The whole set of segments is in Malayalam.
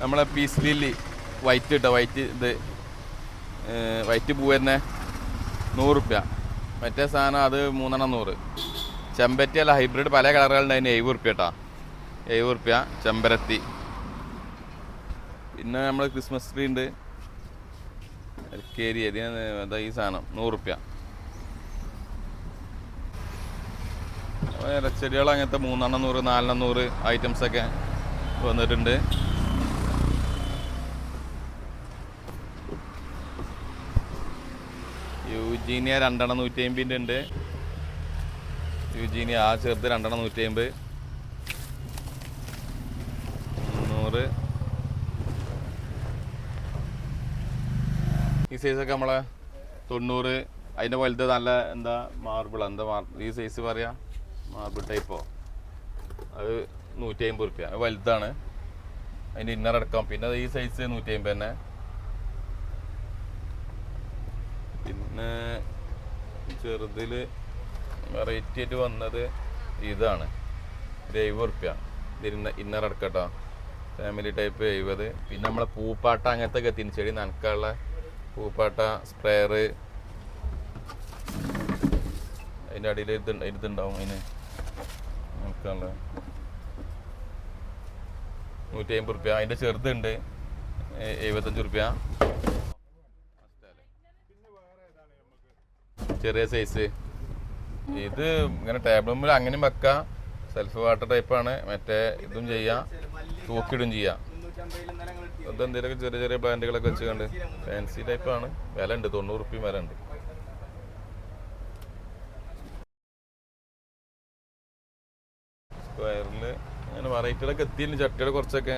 നമ്മളെ പീസ് ലില്ലി വൈറ്റ് ഇട്ടോ വൈറ്റ് ഇത് വൈറ്റ് പൂ തന്നെ നൂറുപ്യ. മറ്റേ സാധനം അത് മൂന്നെണ്ണം നൂറ്. ചെമ്പരത്തി അല്ല ഹൈബ്രിഡ് പല കളറുകളുണ്ട് അതിന്. എഴുപത് റുപ്യ കേട്ടോ എഴുപത് റുപ്യ ചെമ്പരത്തി. പിന്നെ നമ്മൾ ക്രിസ്മസ് ട്രീ ഉണ്ട്. എൽക്കേരി അതിന് എന്താ ഈ സാധനം? നൂറുപ്യ. ഇലച്ചെടികൾ അങ്ങനത്തെ മൂന്നെണ്ണം നൂറ് നാലെണ്ണം നൂറ് ഐറ്റംസൊക്കെ വന്നിട്ടുണ്ട്. യൂജീനിയ രണ്ടെണ്ണം നൂറ്റി അമ്പതിന്റെ ഉണ്ട്. യുജീനിയ ആ ചെറുത് രണ്ടെണ്ണം നൂറ്റി അമ്പത് മുന്നൂറ്. ഈ സൈസൊക്കെ നമ്മളെ തൊണ്ണൂറ്. അതിന്റെ വലുത് നല്ല എന്താ മാർബിൾ എന്താ മാർ ഈ സൈസ് പറയാ? മാർബിൾ ടൈപ്പോ അത് നൂറ്റി അമ്പത് റുപ്യ വലുതാണ്. അതിന്റെ ഇന്നർ അടക്കം. പിന്നെ ഈ സൈസ് നൂറ്റി അമ്പത് തന്നെ. പിന്നെ ചെറുതിൽ വെറൈറ്റി ആയിട്ട് വന്നത് ഇതാണ്. ദൈവ എഴുപത് റുപ്യ ഇതിന് ഇന്നർ അടക്കട്ടോ ഫാമിലി ടൈപ്പ് എഴുപത്. പിന്നെ നമ്മളെ പൂപ്പാട്ട അങ്ങനത്തെ ഒക്കെ തിരിച്ചെടി നനക്കാനുള്ള പൂപ്പാട്ട സ്പ്രെയർ അതിന്റെ അടിയിൽ ഇത് ഇതുണ്ടാവും അതിന്. നനക്കാനുള്ള. നൂറ്റി അമ്പത് റുപ്യ അതിന്റെ ചെറുതുണ്ട് എഴുപത്തഞ്ച് റുപ്യ ചെറിയ സൈസ് ഇത് ഇങ്ങനെ ടേബിൾ മുമ്പിൽ അങ്ങനെയും വെക്കാം. സെൽഫ് വാട്ടർ ടൈപ്പ് ആണ്. മറ്റേ ഇതും ചെയ്യാം. തൂക്കിടും ചെയ്യാം. അതെന്തെങ്കിലുമൊക്കെ ചെറിയ ചെറിയ ബ്രാൻഡുകളൊക്കെ വെച്ചുകൊണ്ട് ഫാൻസി ടൈപ്പാണ് വില ഉണ്ട്. തൊണ്ണൂറ് റുപ്യ വില ഉണ്ട്. സ്ക്വയറിൽ അങ്ങനെ വെറൈറ്റികളൊക്കെ എത്തിയില്ല ചട്ടികൾ കുറച്ചൊക്കെ.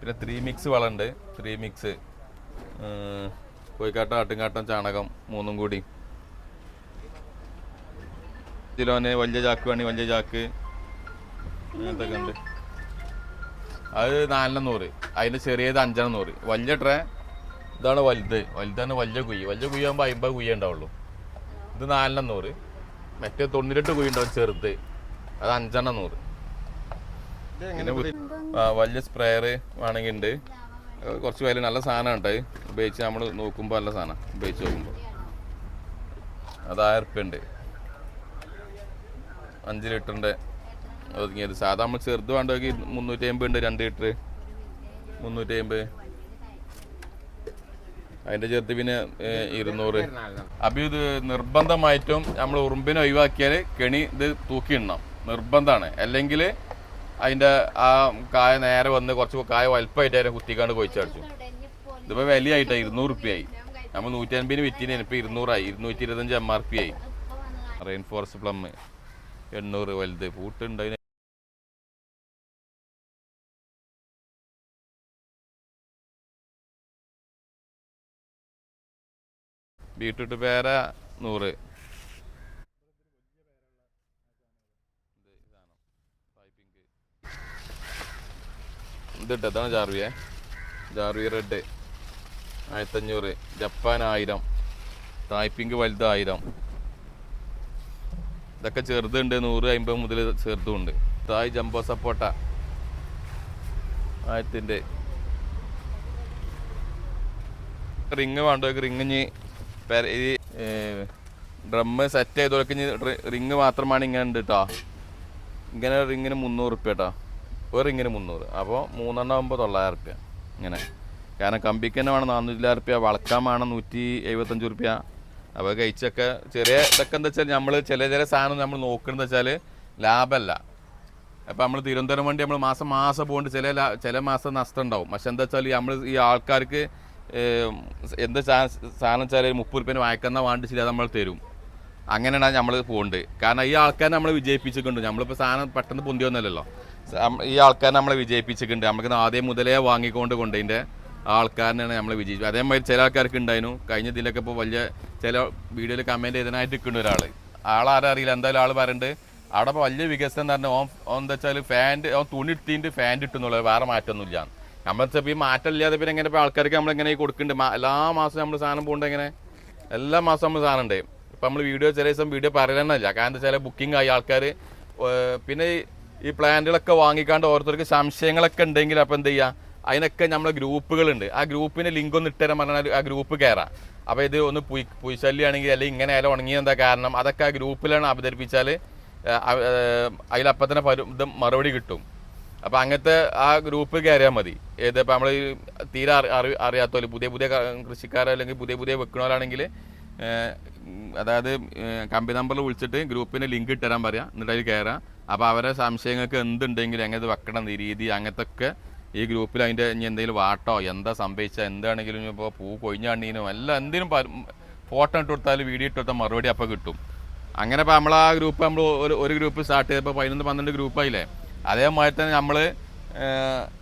പിന്നെ ത്രീ മിക്സ് വളമുണ്ട് ത്രീ മിക്സ് കോഴിക്കാട്ടം ആട്ടുംകാട്ടം ചാണകം മൂന്നും കൂടി. കിലോന് വലിയ ചാക്ക് വേണി വലിയ ചാക്ക്. അങ്ങനത്തൊക്കെ ഉണ്ട്. അത് നാലെണ്ണം നൂറ്. അതിന്റെ ചെറിയത് അഞ്ചെണ്ണം നൂറ്. വലിയ ട്രേ ഇതാണ് വലുത്. വലുതാണ് വലിയ കുഴി വലിയ കുയ്യാകുമ്പോൾ അമ്പത് കുഴി ഉണ്ടാവുള്ളൂ. ഇത് നാലെണ്ണം നൂറ്. മറ്റേ തൊണ്ണൂറ്റെട്ട് കുഴി ഉണ്ടാവും ചെറുത്. അത് അഞ്ചെണ്ണം നൂറ്. വലിയ സ്പ്രെയർ വേണമെങ്കിൽ ഉണ്ട്. കുറച്ച് വില നല്ല സാധനം ഉണ്ട് ഉപയോഗിച്ച് നമ്മൾ നോക്കുമ്പോൾ നല്ല സാധനം ഉപയോഗിച്ച് നോക്കുമ്പോൾ അത് ആയിരം അഞ്ച് ലിറ്ററിന്റെ ഒതുങ്ങിയത്. സാധാ നമ്മൾ ചെറുത് വേണ്ടെങ്കിൽ മുന്നൂറ്റി അമ്പത് ഉണ്ട് രണ്ട് ലിറ്റർ മുന്നൂറ്റി അമ്പത് അതിന്റെ ചേർത്ത് പിന്നെ ഇരുന്നൂറ്. അപ്പം ഇത് നിർബന്ധമായിട്ടും നമ്മൾ ഉറുമ്പിനെ ഒഴിവാക്കിയാൽ കെണി ഇത് തൂക്കി തൂക്കിയിടണം നിർബന്ധമാണ്. അല്ലെങ്കിൽ അതിന്റെ ആ കായ നേരെ വന്ന് കുറച്ച് കായ വലുപ്പമായിട്ട് അതിനെ കുത്തിക്കാണ്ട് കൊയിച്ചടിച്ചു ഇതിപ്പോൾ വിലയായിട്ടാണ് ഇരുന്നൂറ് റുപ്യയായി നമ്മൾ നൂറ്റി അൻപതിന് വിറ്റിന് ഇപ്പോൾ ഇരുന്നൂറായി. ഇരുന്നൂറ്റി ഇരുപത്തഞ്ച് എം ആർ പി ആയി. റെയിൻ ഫോറസ്റ്റ് പ്ലം എണ്ണൂറ് വലുത്. പൂട്ടുണ്ട് അതിന് ബീട്രൂട്ട് പേര നൂറ്. ഇതിട്ട് അതാണ് ജാർവിയെ. ജാർവി റെഡ് ആയിരത്തഞ്ഞൂറ്. ജപ്പാൻ ആയിരം. തായ്പിങ്ക് വലുത് ആയിരം. ഇതൊക്കെ ചെറുതുണ്ട് നൂറ് അമ്പത് മുതൽ ചെറുതുണ്ട് തായ് ജംബോ സപ്പോട്ട. ആയിരത്തിന്റെ റിങ് വേണ്ട റിങ് ഇനി ഈ ഡ്രമ്മ് സെറ്റ് ചെയ്തോലൊക്കെ ഇനി റിങ് മാത്രമാണ് ഇങ്ങനെ ഉണ്ട് കേട്ടോ ഇങ്ങനെ റിങ്ങിന് മുന്നൂറ് റുപ്യ കേട്ടോ ഒരു റിങ്ങിന് മുന്നൂറ്. അപ്പോൾ മൂന്നെണ്ണം ആകുമ്പോൾ തൊള്ളായിരം റുപ്യ. ഇങ്ങനെ. കാരണം കമ്പിക്ക് തന്നെ വേണം നാനൂറ്റി റുപ്യ വളക്കാൻ വേണം നൂറ്റി എഴുപത്തഞ്ച് റുപ്യ. അപ്പോൾ കഴിച്ചൊക്കെ ചെറിയ ഇതൊക്കെ എന്താ വെച്ചാൽ നമ്മൾ ചില ചില സാധനം നമ്മൾ നോക്കുന്നത് വെച്ചാൽ ലാഭമല്ല അപ്പോൾ നമ്മൾ തിരുവനന്തപുരം വണ്ടി നമ്മൾ മാസം മാസം പോകേണ്ട ചില ചില മാസം നഷ്ടം ഉണ്ടാവും. പക്ഷെ എന്താ വെച്ചാൽ നമ്മൾ ഈ ആൾക്കാർക്ക് എന്ത് സാധനം വെച്ചാൽ മുപ്പത് റുപ്യന് വായിക്കുന്ന വാണ്ടിച്ചില്ല നമ്മൾ തരും. അങ്ങനെയാണ് നമ്മൾ പോകുന്നത് കാരണം ഈ ആൾക്കാരെ നമ്മൾ വിജയിപ്പിച്ചിട്ടുണ്ട്. നമ്മളിപ്പോൾ സാധനം പെട്ടെന്ന് പൊന്തിയൊന്നുമല്ലല്ലോ ഈ ആൾക്കാരെ നമ്മളെ വിജയിപ്പിച്ചിട്ടുണ്ട്. നമുക്ക് ആദ്യം മുതലേ വാങ്ങിക്കൊണ്ട് കൊണ്ടതിന്റെ ആൾക്കാരനാണ് നമ്മളെ വിജയിച്ചത് അതേമാതിരി ചില ആൾക്കാർക്ക് ഉണ്ടായിരുന്നു കഴിഞ്ഞ ഇതിലൊക്കെ ഇപ്പോൾ വലിയ ചില വീഡിയോയിൽ കമന്റ് ചെയ്തതിനായിട്ട് നിൽക്കുന്ന ഒരാൾ ആളാരും അറിയില്ല. എന്തായാലും ആൾ പറയുന്നുണ്ട് അവിടെ വലിയ വികസനം എന്ന് പറഞ്ഞാൽ എന്താ വെച്ചാൽ ഫാന്റ് ഓൻ തുണി ഇട്ടിട്ട് ഫാന്റ് ഇട്ടുന്നുള്ളത് വേറെ മാറ്റമൊന്നുമില്ല നമ്മൾ ഇപ്പോൾ ഈ മാറ്റം ഇല്ലാതെ പിന്നെ എങ്ങനെ ഇപ്പോൾ ആൾക്കാർക്ക് നമ്മൾ എങ്ങനെ കൊടുക്കുന്നുണ്ട് എല്ലാ മാസവും നമ്മൾ സാധനം പോകുന്നുണ്ട് എങ്ങനെ എല്ലാ മാസവും നമ്മൾ സാധനം ഉണ്ട്. ഇപ്പം നമ്മൾ വീഡിയോ ചില ദിവസം വീഡിയോ പറയണമെന്നില്ല കാരണം എന്താ വെച്ചാൽ ബുക്കിംഗ് ആയി ആൾക്കാർ പിന്നെ ഈ പ്ലാന്റുകളൊക്കെ വാങ്ങിക്കാണ്ട് ഓരോരുത്തർക്ക് സംശയങ്ങളൊക്കെ ഉണ്ടെങ്കിൽ അപ്പോൾ എന്ത് ചെയ്യുക അതിനൊക്കെ നമ്മളെ ഗ്രൂപ്പുകളുണ്ട്. ആ ഗ്രൂപ്പിന്റെ ലിങ്ക് ഒന്ന് ഇട്ടുതരാൻ പറഞ്ഞാൽ ആ ഗ്രൂപ്പ് കയറാം അപ്പോൾ ഇത് ഒന്ന് പുയ് പുയ്ശല്യാണെങ്കിൽ അല്ലെങ്കിൽ ഇങ്ങനെ അയാൾ ഉണങ്ങിയെന്താ കാരണം? അതൊക്കെ ആ ഗ്രൂപ്പിലാണ് അവതരിപ്പിച്ചാൽ അതിലപ്പം തന്നെ ഇത് മറുപടി കിട്ടും. അപ്പോൾ അങ്ങനത്തെ ആ ഗ്രൂപ്പ് കയറിയാൽ മതി. ഏത് നമ്മൾ തീരെ അറി അറി അറിയാത്തവർ പുതിയ പുതിയ കൃഷിക്കാരോ അല്ലെങ്കിൽ പുതിയ പുതിയ വെക്കണവരാണെങ്കിൽ അതായത് കമ്പനി കമ്പി നമ്പറിൽ വിളിച്ചിട്ട് ഗ്രൂപ്പിന് ലിങ്ക് ഇട്ടുതരാൻ പറയാം. എന്നിട്ട് അതിൽ കയറാം അപ്പോൾ അവരെ സംശയങ്ങൾക്ക് എന്തുണ്ടെങ്കിലും എങ്ങനെ വെക്കണം രീതി അങ്ങനത്തെ ഒക്കെ ഈ ഗ്രൂപ്പിൽ അതിന്റെ ഇനി എന്തെങ്കിലും വാട്ടോ എന്താ സംഭവിച്ചാൽ എന്താണെങ്കിലും ഇപ്പോൾ പൂ കൊഴിഞ്ഞാണ്ടീനോ എല്ലാം എന്തിനും ഫോട്ടോ ഇട്ട് കൊടുത്താൽ വീഡിയോ ഇട്ട് കൊടുത്താൽ മറുപടി അപ്പോൾ കിട്ടും. അങ്ങനെ ഇപ്പോൾ നമ്മൾ ആ ഗ്രൂപ്പ് നമ്മൾ ഒരു ഒരു ഗ്രൂപ്പ് സ്റ്റാർട്ട് ചെയ്തപ്പോൾ പതിനൊന്ന് പന്ത്രണ്ട് ഗ്രൂപ്പായില്ലേ അതേമാതിരി തന്നെ നമ്മൾ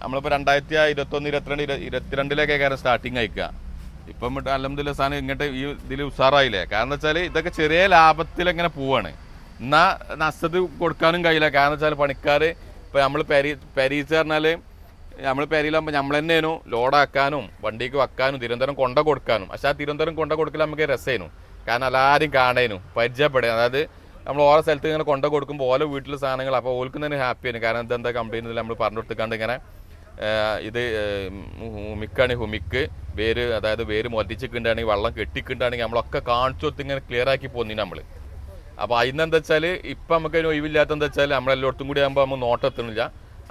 നമ്മളിപ്പോൾ രണ്ടായിരത്തി ഇരുപത്തൊന്ന് ഇരുപത്തിരണ്ട് ഇരു- ഇരുപത്തിരണ്ടിലേക്കെ കയറാൻ സ്റ്റാർട്ടിങ് അയക്കുക ഇപ്പം അലഹമ്മദില്ല സാധനം ഇങ്ങോട്ട് ഈ ഇതിൽ ഉഷാറായില്ലേ കാരണം വെച്ചാൽ ഇതൊക്കെ ചെറിയ ലാഭത്തിൽ ഇങ്ങനെ പോവാണ്. എന്നാൽ നഷ്ടത്തിൽ കൊടുക്കാനും കഴിയില്ല. കാരണം വെച്ചാൽ പണിക്കാർ ഇപ്പം നമ്മൾ പരി പരീക്ഷ പറഞ്ഞാൽ നമ്മൾ പേരിലാകുമ്പോൾ നമ്മൾ തന്നെയാണ് ലോഡാക്കാനും വണ്ടിക്ക് വെക്കാനും തിരുവനന്തപുരം കൊണ്ട കൊടുക്കാനും. പക്ഷെ ആ തിരുവനന്തപുരം കൊണ്ട കൊടുക്കൽ നമുക്ക് രസമായിരുന്നു കാരണം എല്ലാവരും കാണാനും പരിചയപ്പെടുക അതായത് നമ്മൾ ഓരോ സ്ഥലത്ത് ഇങ്ങനെ കൊണ്ട കൊടുക്കുമ്പോൾ ഓരോ വീട്ടിലെ സാധനങ്ങൾ അപ്പോൾ ഓൽക്കും തന്നെ ഹാപ്പിയാണ്. കാരണം ഇതെന്താ കമ്പനിയിൽ നമ്മൾ പറഞ്ഞു കൊടുത്തിക്കാണ്ട് ഇങ്ങനെ ഇത് ഹുമിക്കാണ് ഹുമിക്ക് വേര് അതായത് വേര് മൊല്ലിച്ചിട്ടുണ്ടാണെങ്കിൽ വെള്ളം കെട്ടിക്കിണ്ടാണെങ്കിൽ നമ്മളൊക്കെ കാണിച്ചു കൊടുത്ത് ഇങ്ങനെ ക്ലിയർ ആക്കി പോന്നി നമ്മൾ അപ്പോൾ അതിന് എന്താ വെച്ചാൽ ഇപ്പം നമുക്ക് അതിന് ഒഴിവില്ലാത്ത എന്താ വെച്ചാൽ നമ്മളെല്ലായിടത്തും കൂടി ആകുമ്പോൾ നമ്മൾ നോട്ടെത്തണില്ല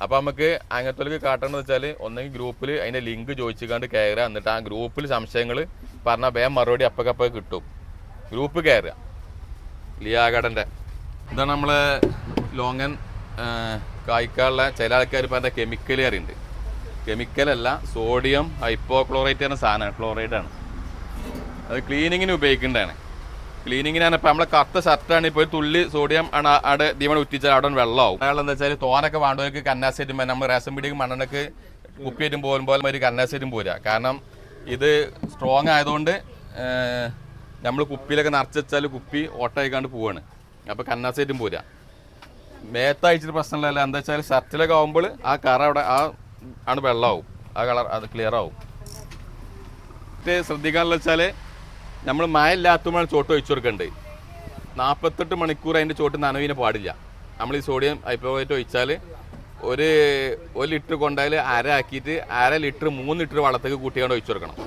അപ്പോൾ നമുക്ക് അങ്ങനത്തെ കാട്ടണമെന്ന് വെച്ചാൽ ഒന്നെങ്കിൽ ഗ്രൂപ്പിൽ അതിന്റെ ലിങ്ക് ചോദിച്ചുകൊണ്ട് കയറുക എന്നിട്ട് ആ ഗ്രൂപ്പിൽ സംശയങ്ങൾ പറഞ്ഞാൽ വേഗം മറുപടി അപ്പക്കപ്പ കിട്ടും. ഗ്രൂപ്പ് കയറുക ലിയാഗഡന്റെ ഇതാണ് നമ്മളെ ലോങ്ങൻ കായ്ക്കാനുള്ള ചില ആൾക്കാർ പറഞ്ഞ കെമിക്കൽ കയറിയുണ്ട് കെമിക്കലല്ല സോഡിയം ഹൈപ്പോക്ലോറൈറ്റ് എന്ന സാധനമാണ്. ക്ലോറൈഡാണ് അത് ക്ലീനിങ്ങിന് ഉപയോഗിക്കേണ്ടതാണ്. ക്ലീനിങ്ങിനാണ് ഇപ്പം നമ്മളെ കറുത്ത ഷർട്ടാണ് ഇപ്പോൾ ഒരു തുള്ളി സോഡിയം ആണ് അവിടെ ദീപം ഉറ്റിച്ചാൽ അവിടെ വെള്ളമാവും അയാൾ എന്താ വെച്ചാൽ തോനൊക്കെ വേണ്ടവർക്ക് കന്നാസേറ്റും നമ്മൾ റേഷൻ പീടിക്ക് മണ്ണെണ്ണക്ക് കുപ്പിയേറ്റും പോലെ ഒരു കന്നാസേറ്റും പോരാ കാരണം ഇത് സ്ട്രോങ് ആയതുകൊണ്ട് നമ്മൾ കുപ്പിയിലൊക്കെ നിറച്ച് വെച്ചാൽ കുപ്പി ഓട്ടയക്കാണ്ട് പോവാണ്. അപ്പോൾ കന്നാസേറ്റും പോരാ മേത്തയച്ചിട്ട് പ്രശ്നമില്ല എന്താ വെച്ചാൽ ഷർട്ടിലൊക്കെ ആകുമ്പോൾ ആ കറ അവിടെ ആ ആണ് വെള്ളമാവും ആ കളർ അത് ക്ലിയർ ആവും. ശ്രദ്ധിക്കാനുള്ള വെച്ചാൽ നമ്മൾ മഴ ഇല്ലാത്തപ്പോഴാണ് ചോട്ട് ഒഴിച്ചു കൊടുക്കേണ്ടത്. നാൽപ്പത്തെട്ട് മണിക്കൂർ അതിന്റെ ചോട്ട് നനവിനെ പാടില്ല. നമ്മൾ ഈ സോഡിയം ഹൈപ്പോവേറ്റ് ഒഴിച്ചാൽ ഒരു ഒരു ലിറ്റർ കൊണ്ടാൽ അര ആക്കിയിട്ട് അര ലിറ്റർ മൂന്ന് ലിറ്റർ വെള്ളത്തേക്ക് കൂട്ടിക്കൊണ്ട് ഒഴിച്ചു കൊടുക്കണം.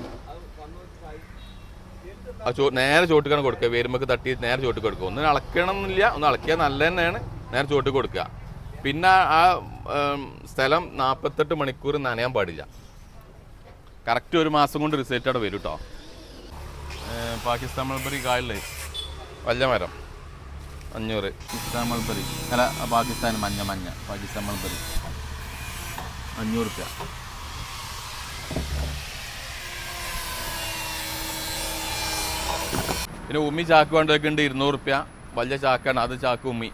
ആ ചോ നേരെ ചോട്ടിക്കാണ് കൊടുക്കുക. വേരുമ്പക്ക് തട്ടി നേരെ ചോട്ട് കൊടുക്കുക. ഒന്ന് അളക്കണം എന്നില്ല ഒന്ന് അളക്കിയാൽ നല്ല തന്നെയാണ്. നേരെ ചോട്ട് കൊടുക്കുക. പിന്നെ ആ സ്ഥലം നാൽപ്പത്തെട്ട് മണിക്കൂർ നനയാൻ പാടില്ല. കറക്റ്റ് ഒരു മാസം കൊണ്ട് റിസൾട്ട് അവിടെ വരും കേട്ടോ പാകിസ്ഥാൻ മൾബറി കായലേ വല്ല മരം. അഞ്ഞൂറ്. പാകിസ്ഥാൻ മൾബറി. അല്ല പാകിസ്ഥാൻ മഞ്ഞ മഞ്ഞ. പാകിസ്ഥാൻ മൾബറി. അഞ്ഞൂറ് റുപ്യ. പിന്നെ ഉമ്മി ചാക്ക് വേണ്ടതൊക്കെ ഉണ്ട് ഇരുന്നൂറ് റുപ്യ. വലിയ ചാക്കാണ് അത് ചാക്ക് ഉമ്മി.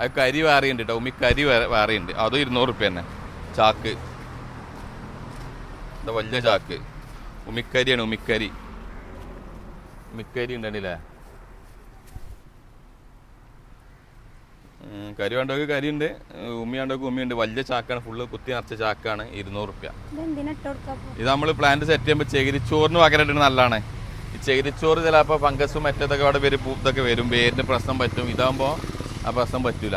അത് കരി വേറെയുണ്ട് കേട്ടോ ഉമ്മി കരി വേറെ വേറെയുണ്ട്. അതും ഇരുന്നൂറ് റുപ്യ തന്നെ ചാക്ക്. വലിയ ചാക്ക്. ഉമ്മിക്കരിയാണ് ഉമ്മിക്കരി. ഉമ്മിക്കരി ഉണ്ടല്ലേ? കരി വേണ്ടവർക്ക് കരിയുണ്ട്. ഉമ്മി വേണ്ടവർക്ക് ഉമ്മിയുണ്ട്. വലിയ ചാക്കാണ്. ഫുള്ള് കുത്തി നിറച്ച ചാക്കാണ്. ഇരുന്നൂറ് റുപ്യ ഇത് നമ്മൾ പ്ലാന്റ് സെറ്റ് ചെയ്യുമ്പോൾ ചകിരിച്ചോറിന് പകരം ഇടുന്നത് നല്ലതാണ്. ഈ ചകിരിച്ചോറ് ചിലപ്പോൾ ഫംഗസും മറ്റേതൊക്കെ അവിടെ വരും പൂത്തൊക്കെ വരും. വേരിന് പ്രശ്നം പറ്റും. ഇതാകുമ്പോൾ ആ പ്രശ്നം പറ്റൂല.